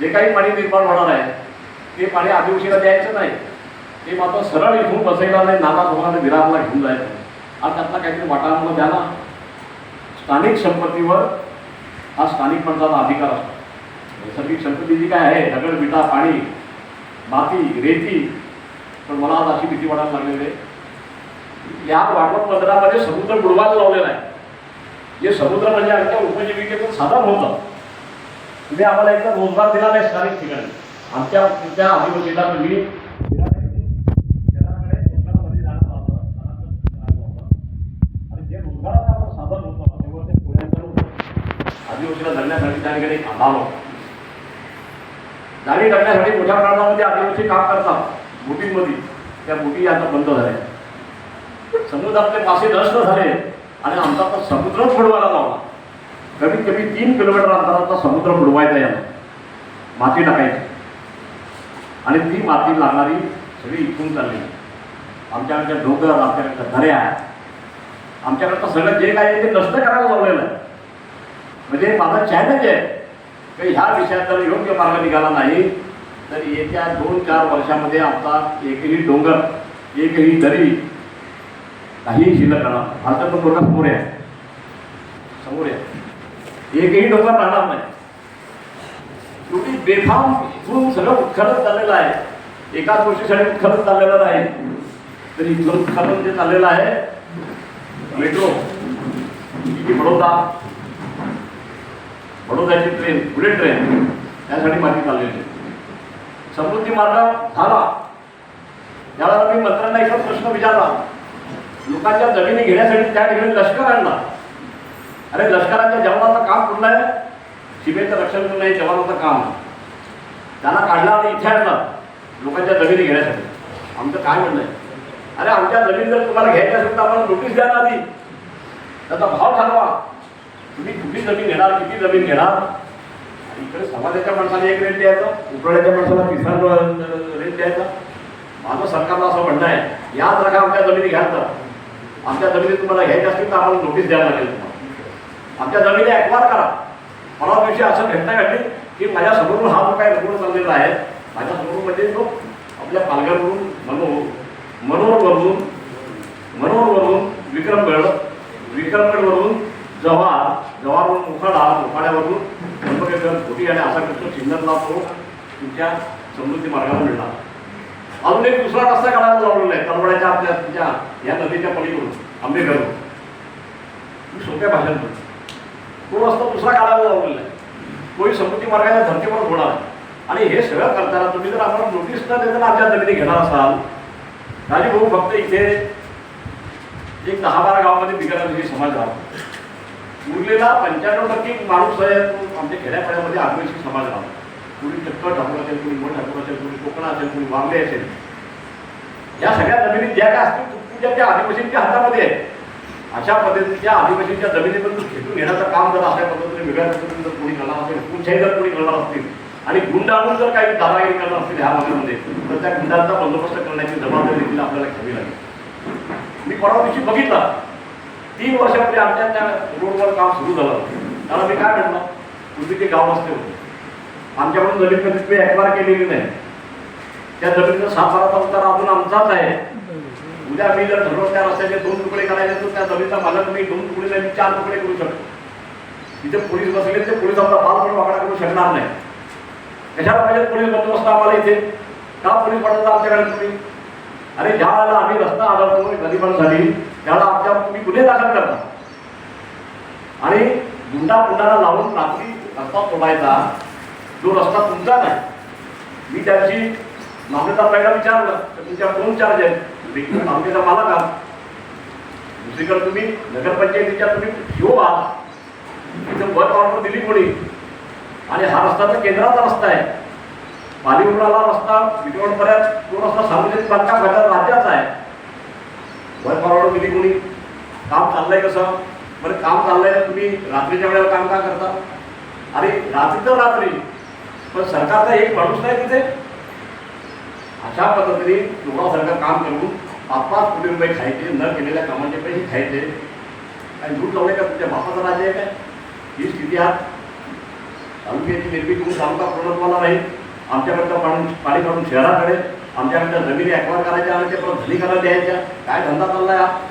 जे काही पाणी निर्माण होणार आहे ते पाणी आदिवासीला द्यायचं नाही. ते मात्र सरळ इथून बसायला नाही नाना दोघांना विरारला घेऊन जायचं नाही. आज त्यातला काहीतरी वाटा द्या ना. स्थानिक संपत्तीवर हा स्थानिक पंचाचा अधिकार असतो. नैसर्गिक संपत्ती जी काय आहे दगड विटा पाणी माती रेती पण मला आज अशी भीती वाटायला लागलेली आहे. या वाटप बंदरामध्ये समुद्र बुडवायला लावलेला आहे. जे समुद्र म्हणजे आमच्या उपजीविकेचं साधन होतं तुम्ही आम्हाला एकदा रोजगार दिला नाही स्थानिक ठिकाणी. आमच्या त्या आदिवासीला तुम्ही आणि जे तेव्हा ते आदिवासीला त्या ठिकाणी आधार होता दाढी टाकण्यासाठी मोठ्या प्रमाणामध्ये आदिवासी काम करतात बोटींमध्ये. त्या बोटी आता बंद झाल्या. समुद्रातले मासे नष्ट झाले आणि आमचा तो समुद्र बुडवायला लावला. कमीत कमी तीन किलोमीटर अंतराचा समुद्र बुडवायचा याला माती टाकायची. आणि ती माती लागणारी सगळी इकून चालली. आमच्याकडच्या डोंगर आमच्याकडच्या दऱ्या. आमच्याकडचं सगळं जे काय आहे ते नष्ट करायला लावलेलं आहे. म्हणजे माझा चॅलेंज आहे की ह्या विषयात जर योग्य मार्ग निघाला नाही तर येत्या दोन चार वर्षामध्ये आमचा एकही डोंगर एकही दरी काही शिल्लक राहणार. भारताचं मोठा समोर आहे. समोर आहे. एकही डोंगर राहणार नाही. शेवटी बेफाम इथून सगळं उत्खनन चाललेलं आहे. एकाच गोष्टीसाठी उत्खनन चाललेलं नाही. तर इथून उत्खनन जे चाललेलं आहे मेट्रो बडोदा. बडोद्याची ट्रेन बुलेट ट्रेन यासाठी माहिती चाललेली आहे. समृद्धी मार्ग झाला. त्यावेळेला मी मंत्र्यांना एकच प्रश्न विचारला. लोकांच्या जमिनी घेण्यासाठी त्या ठिकाणी लष्कर आणला. अरे लष्कराच्या जवानाचं काम कुठलं आहे? सीमेचं रक्षण करणं हे जवानाचं काम. आहे. त्यांना काढला आणि इथे आणला. लोकांच्या जमिनी घेण्यासाठी. आमचं काय म्हणणं आहे? अरे आमच्या जमीन जर तुम्हाला घ्यायची असेल तर आम्हाला नोटीस द्या ना आधी. त्याचा भाव ठरवा. तुम्ही कुठली जमीन घेणार किती जमीन घेणार? इकडे समाजाच्या माणसाला एक रेट द्यायचं उपराड्याच्या माणसाला तिसरा रेट द्यायचा. माझं सरकारला असं म्हणणं आहे. याच रका आमच्या जमिनी घ्यायचं तर आमच्या जमिनी तुम्हाला घ्यायच्या असतील तर आम्हाला नोटीस द्यावं लागेल. आमच्या जमिनी ॲक्वार करा. मला दिवशी असं घटना घडली की माझ्या समोरून हा जो काय रुग्ण चाललेला आहे. माझ्या समोरून म्हणजे तो आपल्या पालघरवरून मनो मनोरवरून मनोरवरून विक्रमगड विक्रमगडवरून जव्हार जव्हारवरून मुखाडा मुखाड्यावरून त्र्यंबकेश्वर खोटी आणि असा कृष्ण सिन्नरला तो तुमच्या समृद्धी मार्गावर मिळणार. अजून एक दुसरा रस्ता काढायला लावलेला आहे. तलवड्याच्या आपल्या तुमच्या या नदीच्या पलीकडून आंबेघरून सोप्या भाषेत बोलतो. तो रस्ता दुसरा काढायला लावलेला आहे. तोही समृद्धी मार्गाच्या धर्तीवर होणार आहे. आणि हे सगळं करताना तुम्ही जर आम्हाला नोटीस न देताना आमच्या जमिनी घेणार असाल राजीभाऊ फक्त इथे एक दहा बारा गावामध्ये बिगाराची समाज राहतो. उरलेला पंच्याण्णव टक्के माणूस आहे आमच्या खेड्यापाड्यामध्ये आदिवासी समाज राहतो. कुणी चक्क ठाकूर असेल कुणी मोठ ठाकूर असेल कुणी कोकण असेल कुणी वांबे असेल. या सगळ्या जमिनी ज्या काय असतील तुमच्या त्या आदिवासींच्या हातामध्ये आहे अशा पद्धतीच्या आदिवासींच्या जमिनीमधून खेचून घेण्याचं काम जर अशा पद्धतीने वेगळ्या पद्धतीने जर कोणी करणार असेल कुठच्याही जर कोणी करणार असतील आणि गुंडाळून जर काही दादागिरी करणार असतील ह्या भागामध्ये तर त्या गुंडांचा बंदोबस्त करण्याची जबाबदारी देखील आपल्याला घ्यावी लागेल. मी परवा दिवशी बघितला तीन वर्षापूर्वी आमच्या त्या रोडवर काम सुरू झालं त्याला मी काय म्हटलं पूर्वी ते गाव असते होते. आमच्याकडून जमीन कधी तुम्ही ॲक्वार केलेली नाही. त्या जमिनीचा सातबाराचा उतारा अजून आमचाच आहे. उद्या मी जर ठरवलं त्या रस्त्याचे दोन तुकडे करायचे तर त्या जमीचा मालक मी दोन तुकडे नाही मी चार तुकडे करू शकतो. तिथे पोलीस बसले ते पोलीस आमचा बाल पण वाकडा करू शकणार नाही. कशाला पाहिजे पोलीस बंदोबस्त आम्हाला इथे? का पोलीस पडतात आमच्याकडे तुम्ही? अरे ज्या वेळेला आम्ही रस्ता आढळतो पण झाली त्याला आमच्या तुम्ही गुन्हे दाखल करता. आणि गुंडा गुंडाला लावून रात्री रस्ता तोडायचा जो रस्ता तुमचा नाही. मी त्याची मामलेदार पहिला विचारलं तर तुमच्या दोन चार्ज आहेत. एक मामलेचा मालक आहात दुसरीकडे तुम्ही नगरपंचायतीच्या तुम्ही शिव आहात तिथं वर्क ऑर्डर दिली कोणी? आणि हा रस्ता तर केंद्राचा रस्ता आहे. पालीवराला रस्ता विटवडपर्यंत तो रस्ता सार्वजनिक बांधकाम घटक राज्याचा आहे. वर्क ऑर्डर दिली कोणी? काम चाललंय कसं? बरं काम चाललंय तर तुम्ही रात्रीच्या वेळेला काम का करता? अरे रात्री तर रात्री. पण सरकारचा एक माणूस नाही तिथे. अशा पद्धतीने लोकांसारखं काम करून पाच पाच कोटी रुपये खायचे न केलेल्या कामाचे पैसे खायचे. आणि लूट लावले का तुमच्या बापाचा राज्य आहे काय ही स्थिती आहात तालुक्याची निर्मिती करून तालुका पूर्णत्वाला राहील. आमच्याकडचं पाणी पाणी काढून शहराकडे आमच्याकडच्या जमिनी ॲक्वायर करायच्या आणि ते परत धनी करायला द्यायच्या. काय धंदा चालला आहे